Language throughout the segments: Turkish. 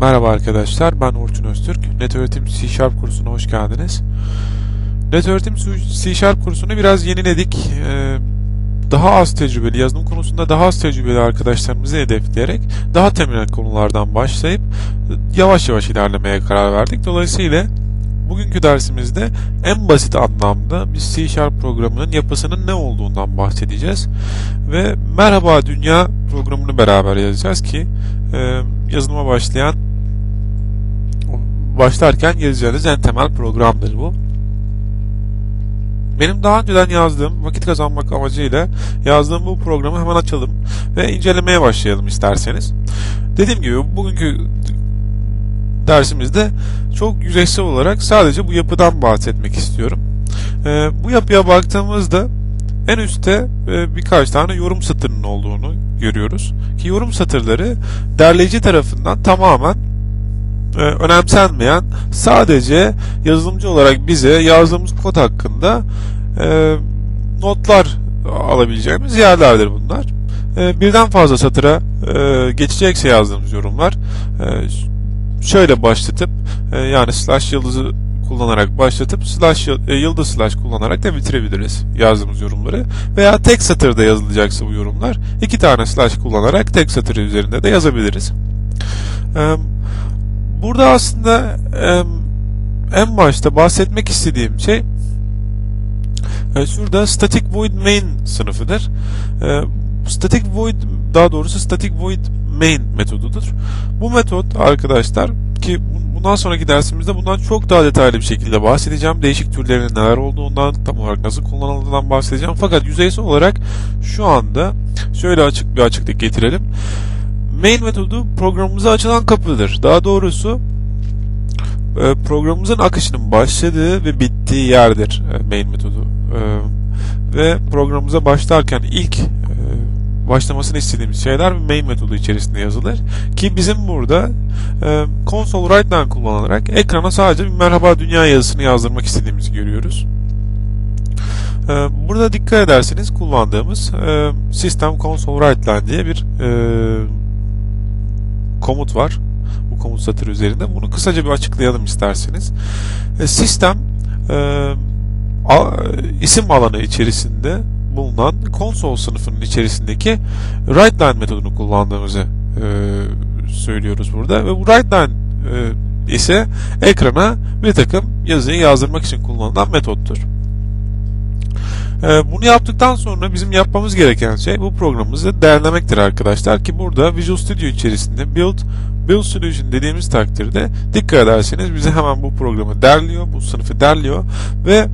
Merhaba arkadaşlar, ben Orçun Öztürk. Net Öğretim C Sharp kursuna hoş geldiniz. Net Öğretim C Sharp kursunu biraz yeniledik. Ee, daha az tecrübeli, yazılım konusunda daha az tecrübeli arkadaşlarımızı hedefleyerek daha temel konulardan başlayıp yavaş yavaş ilerlemeye karar verdik. Dolayısıyla bugünkü dersimizde en basit anlamda bir C Sharp programının yapısının ne olduğundan bahsedeceğiz. Ve Merhaba Dünya programını beraber yazacağız ki e, yazılıma başlayan başlarken yazacağınız en temel programdır bu. Benim daha önceden yazdığım, vakit kazanmak amacıyla yazdığım bu programı hemen açalım ve incelemeye başlayalım isterseniz. Dediğim gibi bugünkü dersimizde çok yüzeysel olarak sadece bu yapıdan bahsetmek istiyorum. Ee, bu yapıya baktığımızda en üstte e, birkaç tane yorum satırının olduğunu görüyoruz. Ki yorum satırları derleyici tarafından tamamen e, önemsenmeyen sadece yazılımcı olarak bize yazdığımız kod hakkında e, notlar alabileceğimiz yerlerdir bunlar. E, birden fazla satıra e, geçecekse yazdığımız yorumlar e, şöyle başlatıp e, yani slash yıldızı kullanarak başlatıp slash e, yıldız slash kullanarak da bitirebiliriz yazdığımız yorumları. Veya tek satırda yazılacaksa bu yorumlar iki tane slash kullanarak tek satır üzerinde de yazabiliriz. Burada aslında en başta bahsetmek istediğim şey e, şurada static void main sınıfıdır. Static void daha doğrusu static void main metodudur. Bu metot arkadaşlar ki bundan sonraki dersimizde bundan çok daha detaylı bir şekilde bahsedeceğim. Değişik türlerinin neler olduğundan, tam olarak nasıl kullanıldığından bahsedeceğim. Fakat yüzeysel olarak şu anda şöyle açık bir açıklık getirelim. Main metodu programımıza açılan kapıdır. Daha doğrusu e, programımızın akışının başladığı ve bittiği yerdir e, main metodu. E, ve programımıza başlarken ilk başlamasını istediğimiz şeyler main metodu içerisinde yazılır. Ki bizim burada e, console write'den kullanarak ekrana sadece bir merhaba dünya yazısını yazdırmak istediğimizi görüyoruz. Burada dikkat ederseniz kullandığımız e, system console write line diye bir komut var. Bu komut satırı üzerinde. Bunu kısaca bir açıklayalım isterseniz. E, sistem e, a, isim alanı içerisinde bulunan konsol sınıfının içerisindeki WriteLine metodunu kullandığımızı e, söylüyoruz burada. Ve bu WriteLine e, ise ekrana bir takım yazıyı yazdırmak için kullanılan metottur. E, bunu yaptıktan sonra bizim yapmamız gereken şey bu programımızı derlemektir arkadaşlar ki burada Visual Studio içerisinde Build Build Solution dediğimiz takdirde dikkat ederseniz bize hemen bu programı derliyor, bu sınıfı derliyor ve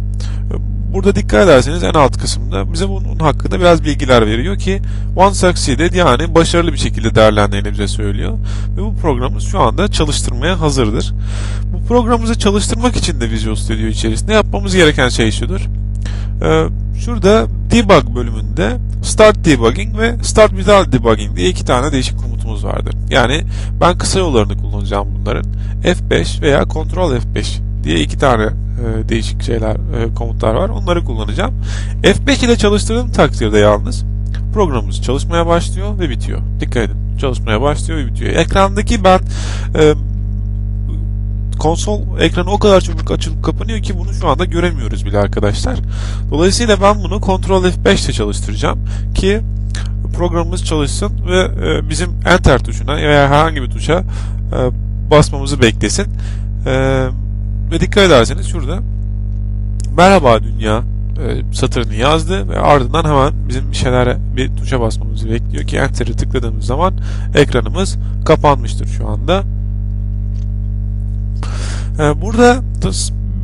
Burada dikkat ederseniz en alt kısımda bize bunun hakkında biraz bilgiler veriyor ki one succeeded yani başarılı bir şekilde değerlendiğini bize söylüyor. Ve bu programımız şu anda çalıştırmaya hazırdır. Bu programımızı çalıştırmak için de Visual Studio içerisinde yapmamız gereken şey şudur. Ee, şurada debug bölümünde start debugging ve start without debugging diye iki tane değişik komutumuz vardır. Yani ben kısa yollarını kullanacağım bunların. F5 veya Ctrl F5 diye iki tane e, değişik şeyler, e, komutlar var. Onları kullanacağım. F5 ile çalıştırdığım takdirde yalnız programımız çalışmaya başlıyor ve bitiyor. Dikkat edin. Çalışmaya başlıyor ve bitiyor. Ekrandaki ben e, konsol ekranı o kadar çabuk açılıp kapanıyor ki bunu şu anda göremiyoruz bile arkadaşlar. Dolayısıyla ben bunu Ctrl F5 ile çalıştıracağım ki programımız çalışsın ve e, bizim Enter tuşuna veya herhangi bir tuşa e, basmamızı beklesin. E, ve dikkat ederseniz şurada Merhaba Dünya satırını yazdı ve ardından hemen bizim bir şeylere bir tuşa basmamızı bekliyor ki Enter'ı tıkladığımız zaman ekranımız kapanmıştır şu anda. E, burada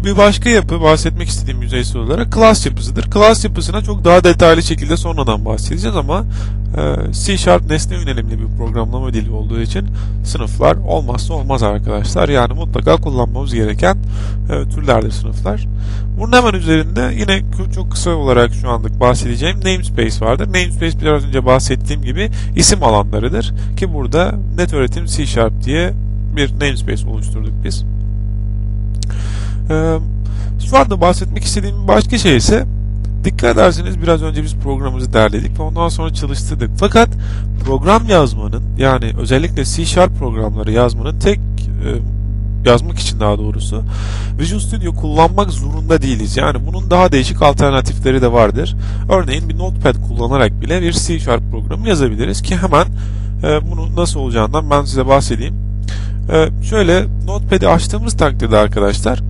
bir başka yapı bahsetmek istediğim yüzeysel olarak class yapısıdır. Class yapısına çok daha detaylı şekilde sonradan bahsedeceğiz ama e, C Sharp nesne yönelimli bir programlama dili olduğu için sınıflar olmazsa olmaz arkadaşlar. Yani mutlaka kullanmamız gereken e, türlerdir sınıflar. Bunun hemen üzerinde yine çok kısa olarak şu anlık bahsedeceğim namespace vardır. Namespace biraz önce bahsettiğim gibi isim alanlarıdır ki burada net öğretim C Sharp diye bir namespace oluşturduk biz. Ee, şu anda bahsetmek istediğim başka şey ise dikkat ederseniz biraz önce biz programımızı derledik ve ondan sonra çalıştırdık. Fakat program yazmanın yani özellikle C Sharp programları yazmanın tek yazmak için daha doğrusu Visual Studio kullanmak zorunda değiliz. Yani bunun daha değişik alternatifleri de vardır. Örneğin bir Notepad kullanarak bile bir C Sharp programı yazabiliriz ki hemen e, bunun nasıl olacağından ben size bahsedeyim. E, şöyle Notepad'i açtığımız takdirde arkadaşlar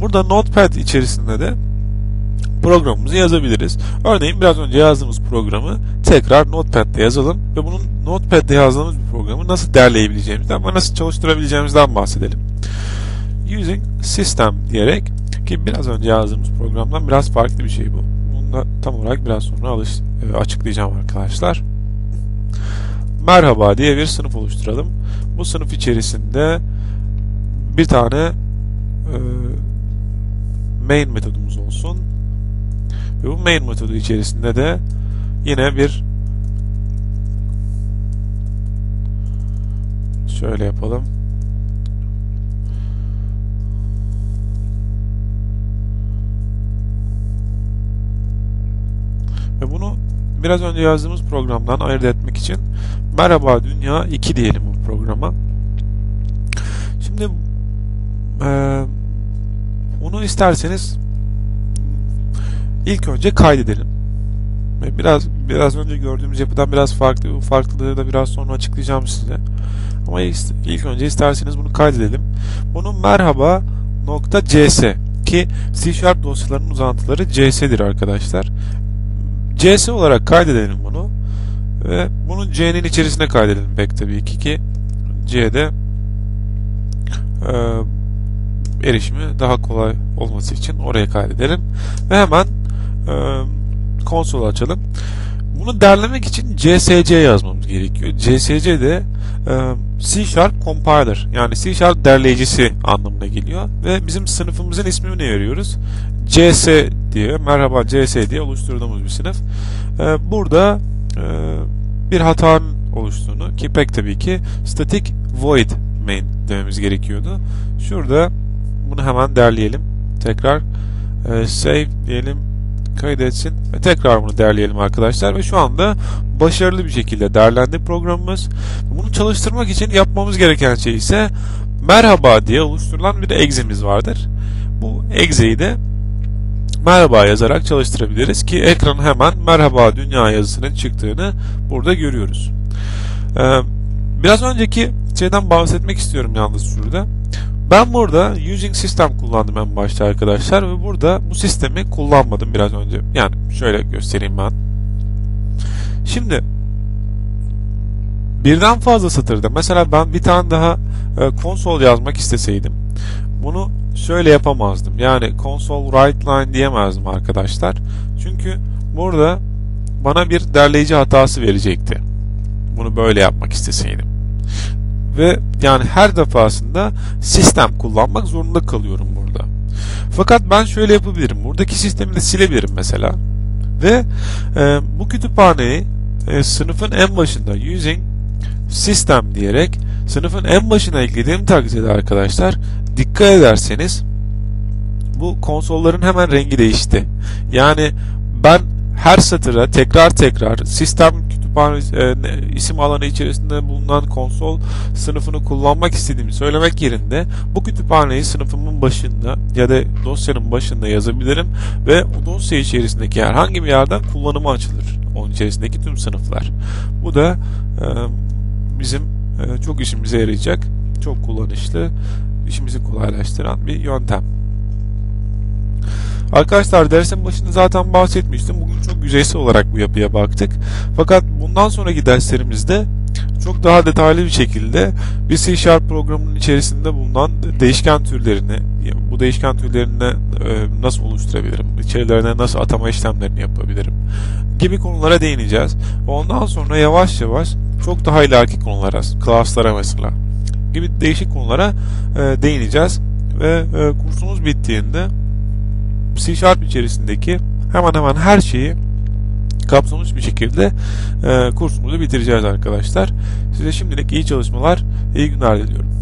burada Notepad içerisinde de programımızı yazabiliriz. Örneğin biraz önce yazdığımız programı tekrar Notepad'de yazalım ve bunun Notepad'de yazdığımız bir programı nasıl derleyebileceğimizden ve nasıl çalıştırabileceğimizden bahsedelim. Using System diyerek ki biraz önce yazdığımız programdan biraz farklı bir şey bu. Bunu da tam olarak biraz sonra alış, e, açıklayacağım arkadaşlar. Merhaba diye bir sınıf oluşturalım. Bu sınıf içerisinde bir tane e, main metodumuz olsun. Ve bu main metodu içerisinde de yine bir şöyle yapalım. Biraz önce yazdığımız programdan ayırt etmek için Merhaba Dünya 2 diyelim bu programa. Şimdi e, bunu isterseniz ilk önce kaydedelim. Biraz biraz önce gördüğümüz yapıdan biraz farklı. Bu farklılığı da biraz sonra açıklayacağım size. Ama ilk önce isterseniz bunu kaydedelim. Bunun merhaba nokta ki C Sharp dosyalarının uzantıları cs'dir arkadaşlar. Cs olarak kaydedelim bunu ve bunu c'nin içerisine kaydedelim pek tabii ki ki c'de e, erişimi daha kolay olması için oraya kaydedelim ve hemen e, konsol açalım. Bunu derlemek için CSC yazmamız gerekiyor. CSC de C Sharp Compiler yani C Sharp derleyicisi anlamına geliyor ve bizim sınıfımızın ismini veriyoruz. CS diye merhaba CS diye oluşturduğumuz bir sınıf. E, burada e, bir hatanın oluştuğunu ki pek tabii ki static void main dememiz gerekiyordu. Şurada bunu hemen derleyelim. Tekrar e, save diyelim kaydetsin ve tekrar bunu derleyelim arkadaşlar ve şu anda başarılı bir şekilde derlendi programımız. Bunu çalıştırmak için yapmamız gereken şey ise merhaba diye oluşturulan bir exe'miz vardır. Bu exe'yi de merhaba yazarak çalıştırabiliriz ki ekran hemen merhaba dünya yazısının çıktığını burada görüyoruz. Ee, biraz önceki şeyden bahsetmek istiyorum yalnız şurada. Ben burada using system kullandım en başta arkadaşlar ve burada bu sistemi kullanmadım biraz önce. Yani şöyle göstereyim ben. Şimdi birden fazla satırda mesela ben bir tane daha e, konsol yazmak isteseydim bunu şöyle yapamazdım. Yani console write line diyemezdim arkadaşlar. Çünkü burada bana bir derleyici hatası verecekti. Bunu böyle yapmak isteseydim ve yani her defasında sistem kullanmak zorunda kalıyorum burada. Fakat ben şöyle yapabilirim. Buradaki sistemi de silebilirim mesela. Ve e, bu kütüphaneyi e, sınıfın en başında using system diyerek sınıfın en başına eklediğim takdirde arkadaşlar dikkat ederseniz bu konsolların hemen rengi değişti. Yani ben her satıra tekrar tekrar sistem kütüphane e, isim alanı içerisinde bulunan konsol sınıfını kullanmak istediğimi söylemek yerinde bu kütüphaneyi sınıfımın başında ya da dosyanın başında yazabilirim ve o dosya içerisindeki herhangi bir yerden kullanıma açılır. Onun içerisindeki tüm sınıflar. Bu da e, bizim e, çok işimize yarayacak, çok kullanışlı, işimizi kolaylaştıran bir yöntem. Arkadaşlar dersin başında zaten bahsetmiştim. Bugün çok yüzeysel olarak bu yapıya baktık. Fakat bundan sonraki derslerimizde çok daha detaylı bir şekilde bir C Sharp programının içerisinde bulunan değişken türlerini, bu değişken türlerini e, nasıl oluşturabilirim, içerilerine nasıl atama işlemlerini yapabilirim gibi konulara değineceğiz. Ondan sonra yavaş yavaş çok daha ileriki konulara, class'lara mesela gibi değişik konulara e, değineceğiz ve e, kursumuz bittiğinde C Sharp içerisindeki hemen hemen her şeyi kapsamış bir şekilde e, kursumuzu bitireceğiz arkadaşlar. Size şimdilik iyi çalışmalar, iyi günler diliyorum.